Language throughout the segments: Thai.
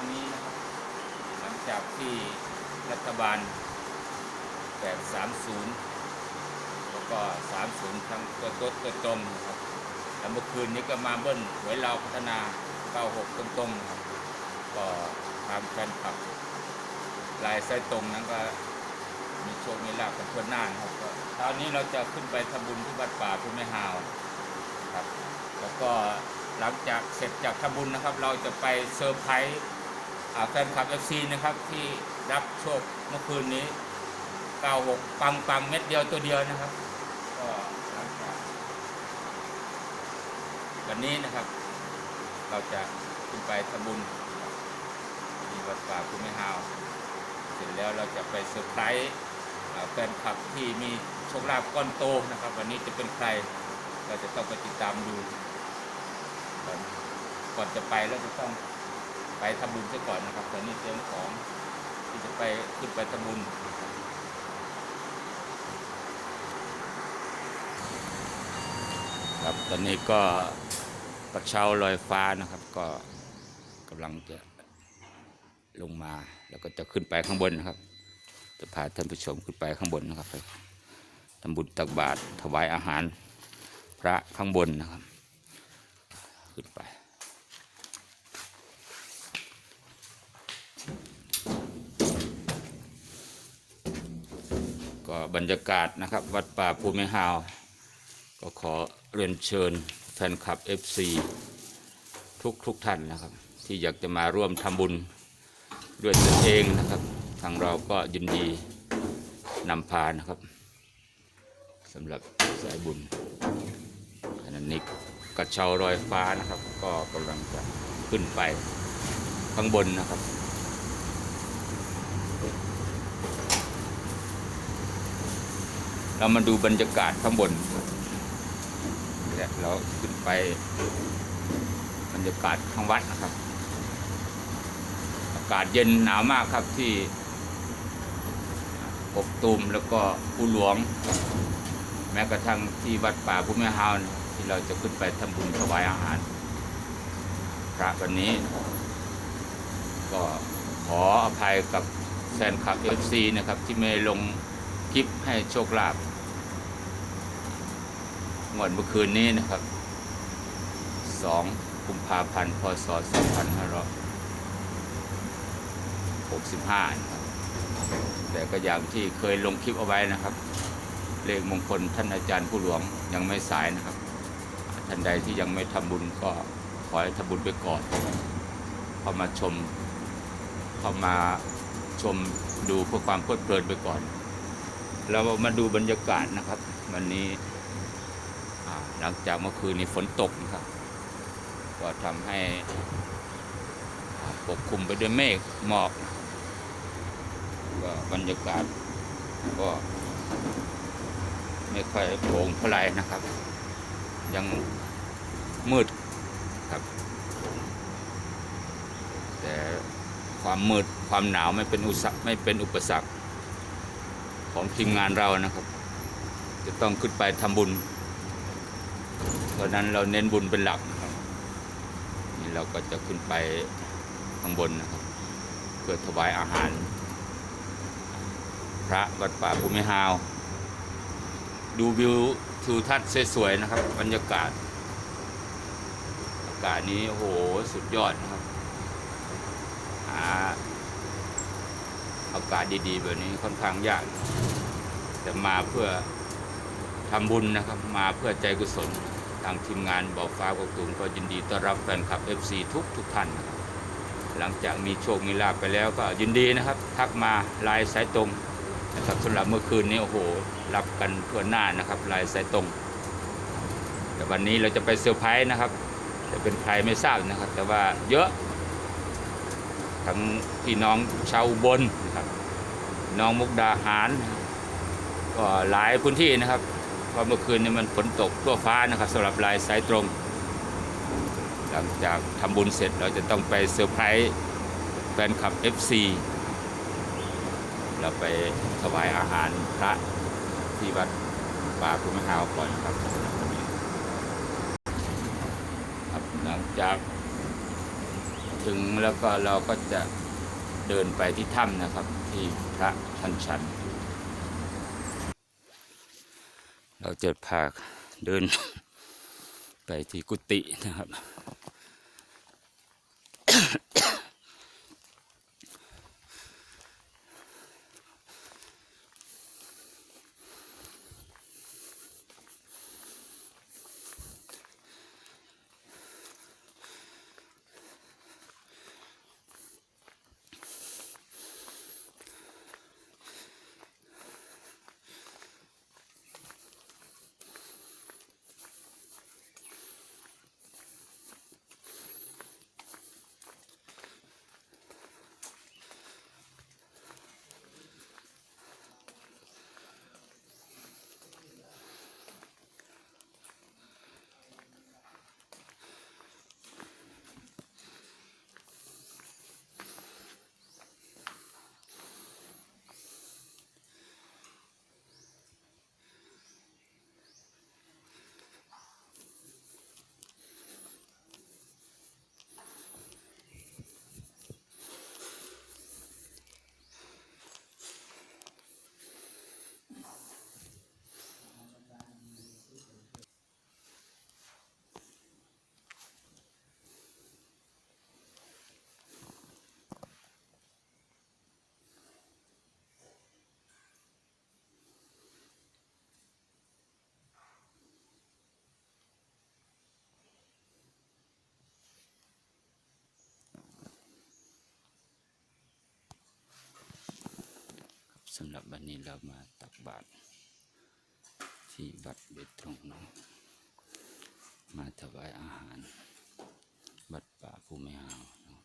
วันนี้นะครับ หลังจากที่รัฐบาลแบบ30 แล้วก็ 30 ทั้งตัวต้นตัวตรงนะครับแล้วเมื่อคืนนี้ก็มาเบิ้ลหวยเราพัฒนา 96 ตรงๆครับก็ทางแฟนคลับลายไส้ตรงนั้นก็มีโชค มีลาภกันทั่วหน้านะครับก็คราวนี้เราจะขึ้นไปทำบุญที่วัดป่าพุทธไม่ฮาวครับ แล้วก็หลังจากเสร็จจากทำบุญนะครับ เราจะไปเซอร์ไพรส์ แฟนคลับเอฟซีนะครับที่รับโชคเมื่อคืนนี้96ปังปังเม็ดเดียวตัวเดียวนะครับก็หลังจากวันนี้นะครับ เราจะขึ้นไปทำบุญที่วัดป่าพุทธไม่ฮาวเสร็จแล้วเราจะไปเซอร์ไพรส์แฟนคลับที่มีโชคลาภก้อนโตนะครับ วันนี้จะเป็นใครเราจะต้องไปติดตามดูก่อนก่อนจะไปเราจะต้อง ไปทำบุญซะก่อนนะครับตอนนี้เตรียมของที่จะไปขึ้นไปทำบุญครับตอนนี้ก็กระเช้าลอยฟ้านะครับ ก็กำลังจะลงมาแล้วก็จะขึ้นไปข้างบนนะครับ จะพาท่านผู้ชมขึ้นไปข้างบนนะครับไปทำบุญตักบาตรถวายอาหารพระข้างบนนะครับ ขึ้นไป ก็บรรยากาศนะครับ วัดป่าภูมิฮาว ก็ขอเรียนเชิญแฟนคลับ FC ทุกทุกท่านนะครับ ที่อยากจะมาร่วมทำบุญด้วยตนเองนะครับ ทางเราก็ยินดีนำพานะครับสำหรับสายบุญขณะนี้กระเช้าลอยฟ้านะครับ ก็กำลังจะขึ้นไปข้างบนนะครับ เรามาดูบรรยากาศข้างบนครับและเราขึ้นไป บรรยากาศข้างวัดนะครับ อากาศเย็นหนาวมากครับที่กกตูมแล้วก็ภูหลวง แม้กระทั่งที่วัดป่าภูมิฮาวที่เราจะขึ้นไปทำบุญถวายอาหาร พระวันนี้ ก็ขออภัยกับแฟนคลับเอฟซีนะครับ ที่ไม่ลงคลิปให้โชคลาภ งวดเมื่อคืนนี้นะครับ2กุมภาพันธ์ พศ2500 65นะครับแต่ก็อย่างที่เคยลงคลิปเอาไว้นะครับ เลขมงคลท่านอาจารย์ผู้หลวงยังไม่สายนะครับ ท่านใดที่ยังไม่ทำบุญก็ขอให้ทำบุญไปก่อนเข้ามาชมเข้ามาชมดูเพื่อความเพลิดเพลินไปก่อน เรามาดูบรรยากาศนะครับ วันนี้ หลังจากเมื่อคืนนี้ฝนตกนะครับ ก็ทำให้ปกคลุมไปด้วยเมฆหมอกก็บรรยากาศก็ไม่ค่อยโปร่งเท่าไหร่นะครับ ยังมืดครับ แต่ความมืดความหนาวไม่เป็นอุปสรรคไม่เป็นอุปสรรคของทีมงานเรานะครับ จะต้องขึ้นไปทำบุญ เพราะนั้นเราเน้นบุญเป็นหลักนะครับนี่เราก็จะขึ้นไปข้างบนนะครับ เพื่อถวายอาหาร พระวัดป่าภูมิฮาว ดูวิวทิวทัศน์สวยๆนะครับ บรรยากาศ อากาศนี้โอ้โหสุดยอดนะครับหาอากาศดีๆ แบบนี้ค่อนข้างยากแต่มาเพื่อทำบุญนะครับ มาเพื่อใจกุศล ทางทีมงานบ่อฟ้ากกตูมก็ยินดีต้อนรับแฟนคลับ FC ทุกทุกท่านนะครับหลังจากมีโชคมีลาภไปแล้วก็ยินดีนะครับ ทักมาลายสายตรงนะครับสำหรับเมื่อคืนนี้โอ้โห รับกันทั่วหน้านะครับลายสายตรง แต่วันนี้เราจะไปเซอร์ไพรส์นะครับจะเป็นใครไม่ทราบนะครับ แต่ว่าเยอะ ทั้งพี่น้องชาวบลนะครับ น้องมุกดาหารก็หลายพื้นที่นะครับ เพราะเมื่อคืนนี้มันฝนตกทั่วฟ้านะครับสำหรับลายสายตรง หลังจากทำบุญเสร็จเราจะต้องไปเซอร์ไพรส์แฟนคลับ FC เราไปถวายอาหารพระที่วัดป่าภูมิฮาวก่อนครับครับหลังจากถึงแล้วก็เราก็จะเดินไปที่ถ้ำนะครับ ที่พระท่านฉัน เราจะพาเดินไปที่กุฏินะครับ สำหรับวันนี้เรามาตักบาตรที่วัดเบตตรงน้องมาถวายอาหารวัดป่าภูมิหาวนะครับ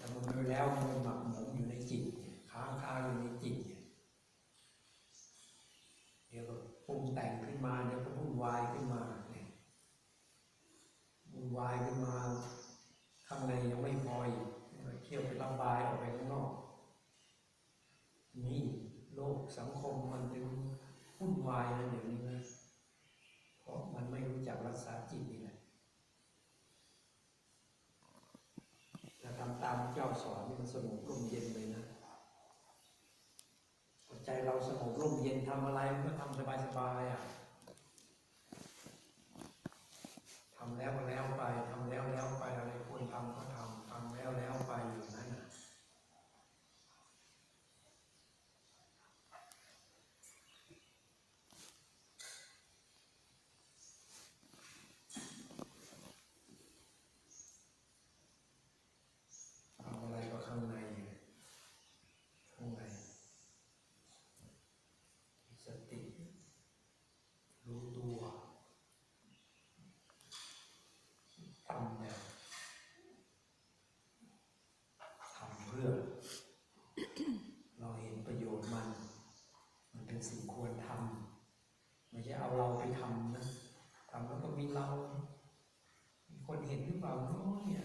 แต่มันไปแล้วมันหมักหมมอยู่ในจิตเนี่ยค้างคาอยู่ในจิตเนี่ยเดี๋ยวก็ปรุงแต่งขึ้นมาเดี๋ยวก็วุ่นวายขึ้นมาเนี่ยวุ่นวายขึ้นมาข้างในยังไม่พออีกเดี๋ยวเที่ยวไประบายออกไปข้างนอก นี่โลกสังคมมันจึงวุ่นวายนะเดี๋ยวนี้นะเพราะมันไม่รู้จักรักษาจิตนี่แหละ ถ้าทำตามเจ้าสอนนี่มันสงบร่มเย็นเลยนะใจ เราสงบร่มเย็นทำอะไรมันก็ทำสบายสบายๆอะทำแล้วก็แล้วไปทำแล้วแล้วรทำก็ทำทำแล้วแล้วไปอยู่นั้นน่ะทำอะไรก็ข้างในอยู่ข้างในมีสติ รู้ตัวทำเนี่ยทำเพื่อ เราเห็นประโยชน์มัน มันเป็นสิ่งควรทำไม่ใช่เอาเราไปทำนะทำแล้วก็มีเรา มีคนเห็นหรือเปล่าเนาะเนี่ย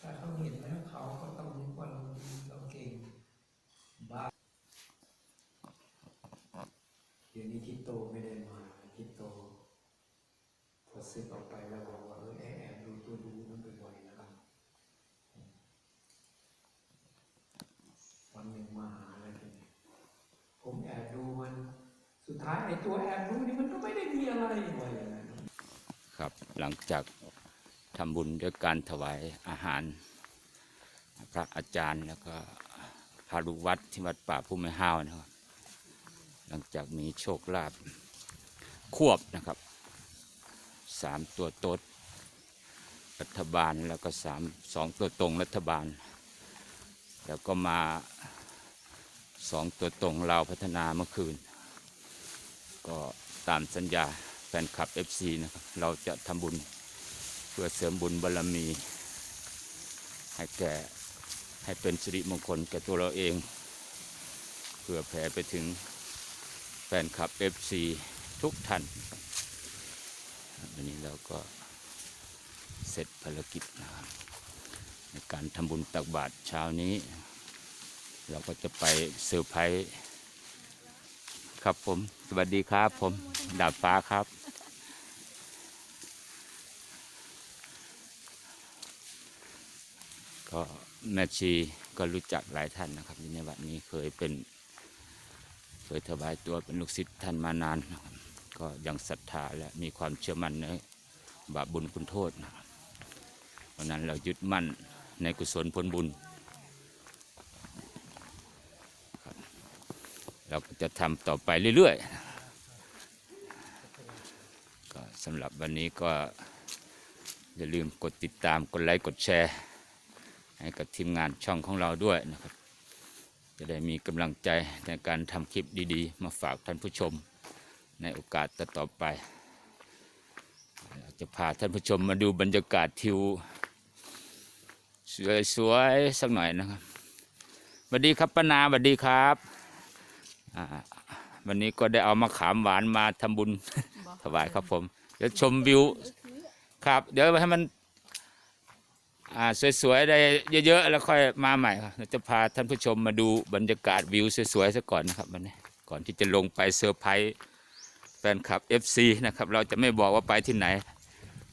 ถ้าเขาเห็นแล้วเขาก็ต้องรู้ว่าเราดีเราเก่งบ้าเดี๋ยวนี้ทิศโตไม่ได้มาทิศโตพอสึกออกไปแล้วบอกว่าเออแอบแอบดูตัวดูมันบ่อยๆนะครับวันหนึ่งมาหาอะไรทีนี้ผมแอบดู มัน สุดท้ายไอ้ตัวแอบดูนี่มันก็ไม่ได้มีอะไรว่าอย่างนั้นครับหลังจากทำบุญด้วยการถวายอาหาร พระอาจารย์แล้วก็พาลูกวัดที่วัดป่าภูมิห้าวนะครับหลังจากมีโชคลาภควบนะครับสามตัวโต๊ดรัฐบาลแล้วก็สามสองตัวตรงรัฐบาล แล้วก็มา สองตัวตรงเราพัฒนาเมื่อคืน ก็ตามสัญญาแฟนคลับ FC นะครับ เราจะทำบุญเพื่อเสริมบุญบารมี ให้แก่ให้เป็นสิริมงคลแก่ตัวเราเอง เพื่อแผ่ไปถึงแฟนคลับ FC ทุกท่านวันนี้เราก็เสร็จภารกิจนะครับในการทำบุญตักบาตรเช้านี้ เราก็จะไปเซอร์ไพรส์ครับผม สวัสดีครับผม ดาบฟ้าครับ ก็แม่ชีก็รู้จักหลายท่านนะครับในวัดนี้เคยเป็นเคยถวายตัวเป็นลูกศิษย์ท่านมานานนะครับก็ยังศรัทธาและมีความเชื่อมั่นในบาปบุญคุณโทษนะครับเพราะนั้นเรายึดมั่นในกุศลผลบุญครับ เราก็จะทำต่อไปเรื่อยๆ ก็สำหรับวันนี้ก็อย่าลืมกดติดตามกดไลค์กดแชร์ ให้กับทีมงานช่องของเราด้วยนะครับ จะได้มีกำลังใจในการทำคลิปดีๆ มาฝากท่านผู้ชมในโอกาสต่อไป จะพาท่านผู้ชมมาดูบรรยากาศทิวสวยๆสักหน่อยนะครับสวัสดีครับป้านาสวัสดีครับ วันนี้ก็ได้เอามะขามหวานมาทำบุญถวายครับผม เดี๋ยวชมวิว ครับ เดี๋ยวให้มัน อ่าสวยๆได้เยอะๆแล้วค่อยมาใหม่ครับเราจะพาท่านผู้ชมมาดูบรรยากาศวิวสวยๆซะก่อนนะครับวันนี้ก่อนที่จะลงไปเซอร์ไพรส์แฟนคลับ FC นะครับ เราจะไม่บอกว่าไปที่ไหน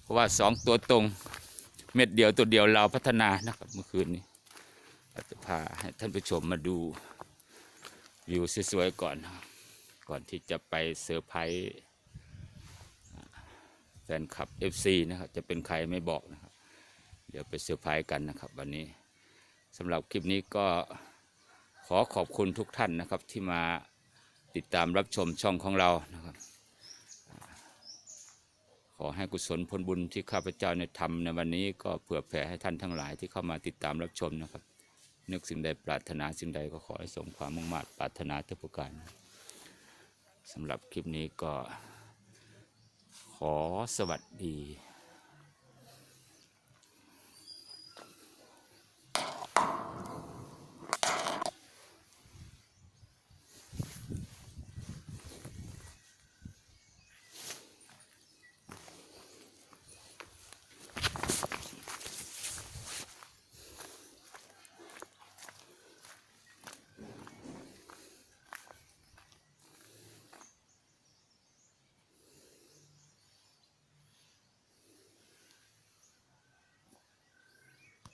เพราะว่าสองตัวตรง เม็ดเดียวตัวเดียวเราพัฒนานะครับเมื่อคืนนี้เราจะพาให้ท่านผู้ชมมาดู วิวสวยๆก่อนครับก่อนที่จะไปเซอร์ไพรส์แฟนคลับ FC นะครับ จะเป็นใครไม่บอกนะครับ เดี๋ยวไปเซอร์ไพรส์กันนะครับ วันนี้สำหรับคลิปนี้ก็ขอขอบคุณทุกท่านนะครับที่มาติดตามรับชมช่องของเรานะครับ ขอให้กุศลผลบุญที่ข้าพเจ้าในยทำในวันนี้ก็เผื่อแผ่ให้ท่านทั้งหลายที่เข้ามาติดตามรับชมนะครับ นึกสิ่งใดปรารถนาสิ่งใดก็ขอให้สมความมุ่งมั่นปรารถนาทุกประการสำหรับคลิปนี้ก็ขอสวัสดี